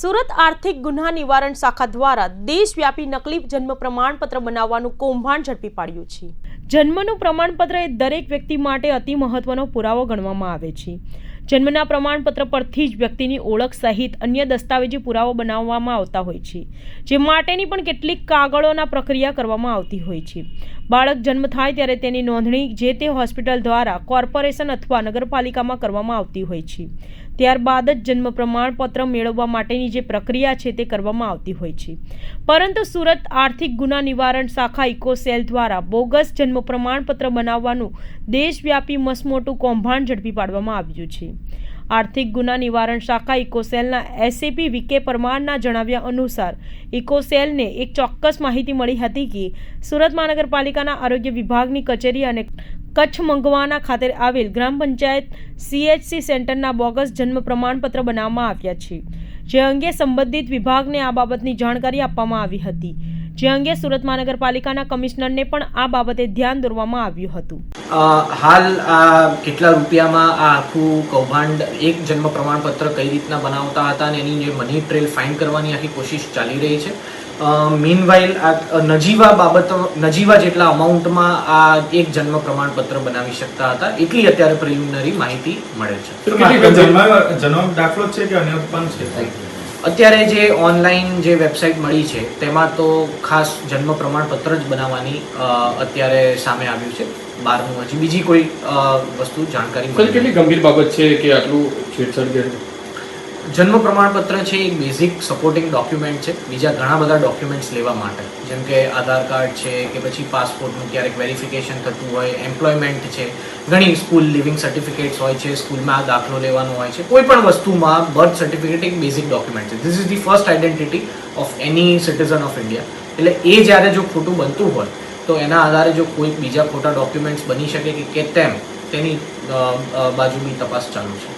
સુરત આર્થિક ગુન્હા નિવારણ શાખા દ્વારા દેશવ્યાપી નકલી જન્મ પ્રમાણપત્ર બનાવવાનું કૌભાંડ ઝડપી પાડ્યું છે. જન્મનું પ્રમાણપત્ર એ દરેક વ્યક્તિ માટે અતિ મહત્વનો પુરાવો ગણવામાં આવે છે. જન્મના પ્રમાણપત્ર પરથી જ વ્યક્તિની ઓળખ સહિત અન્ય દસ્તાવેજી પુરાવો બનાવવામાં આવતા હોય છે, જે માટેની પણ કેટલીક કાગળોના પ્રક્રિયા કરવામાં આવતી હોય છે. બાળક જન્મ થાય ત્યારે તેની નોંધણી જે તે હોસ્પિટલ દ્વારા કોર્પોરેશન અથવા નગરપાલિકામાં કરવામાં આવતી હોય છે. ત્યારબાદ જ જન્મ પ્રમાણપત્ર મેળવવા માટેની જે પ્રક્રિયા છે તે કરવામાં આવતી હોય છે. પરંતુ સુરત આર્થિક ગુના નિવારણ શાખા ઇકોસેલ દ્વારા બોગસ જન્મ પ્રમાણપત્ર બનાવવાનું દેશવ્યાપી મસમોટું કૌભાંડ ઝડપી પાડવામાં આવ્યું છે. આર્થિક ગુના નિવારણ શાખા ઇકોસેલના એસએપી વિકે પરમારના જણાવ્યા અનુસાર, ઇકોસેલને એક ચોક્કસ માહિતી મળી હતી કે સુરત મહાનગરપાલિકાના આરોગ્ય વિભાગની કચેરી અને કચ્છ મંગવાના ખાતે આવેલ ગ્રામ પંચાયત સીએચસી સેન્ટરના બોગસ જન્મ પ્રમાણપત્ર બનાવવામાં આવ્યા છે, જે અંગે સંબંધિત વિભાગને આ બાબતની જાણકારી આપવામાં આવી હતી. જે અંગે સુરત મહાનગરપાલિકાના કમિશનરને પણ આ બાબતે ધ્યાન દોરવામાં આવ્યું હતું. હાલ આ કેટલા રૂપિયામાં આ આખું કૌભાંડ એક જન્મ પ્રમાણપત્ર કઈ રીતના બનાવતા હતા અને એની જે મની ટ્રેલ ફાઇન્ડ કરવાની આખી કોશિશ ચાલી રહી છે. મીનવાઇલ આ નજીવા બાબતો નજીવા જેટલા અમાઉન્ટમાં આ એક જન્મ પ્રમાણપત્ર બનાવી શકતા હતા એટલી અત્યારે પ્રિલિમિનરી માહિતી મળે છે. જન્મ જન્મ દાખલો છે કે અન્ય પણ છે? અત્યારે જે ઓનલાઈન જે વેબસાઇટ મળી છે તેમાં તો ખાસ જન્મ પ્રમાણપત્ર જ બનાવવાની અત્યારે સામે આવ્યું છે. બારનું હજી બીજી કોઈ વસ્તુ જાણકારી કેટલી ગંભીર બાબત છે કે આટલું છેડછાડ જન્મ પ્રમાણપત્ર છે એ બેઝિક સપોર્ટિંગ ડોક્યુમેન્ટ છે. બીજા ઘણા બધા ડોક્યુમેન્ટ્સ લેવા માટે. જેમ કે આધાર કાર્ડ છે કે પછી પાસપોર્ટનું ક્યારેક વેરિફિકેશન થતું હોય એમ્પ્લોયમેન્ટ છે, ઘણી સ્કૂલ લિવિંગ સર્ટિફિકેટ્સ હોય છે સ્કૂલમાં આ દાખલો લેવાનો હોય છે. કોઈ પણ વસ્તુમાં બર્થ સર્ટિફિકેટ એક બેઝિક ડોક્યુમેન્ટ છે. This is the first identity of any citizen of India એટલે એ જ્યારે જો ખોટું બનતું હોય, તો એના આધારે જો કોઈ બીજા ખોટા ડોક્યુમેન્ટ્સ બની શકે કે તેમ તેની બાજુની તપાસ ચાલુ છે.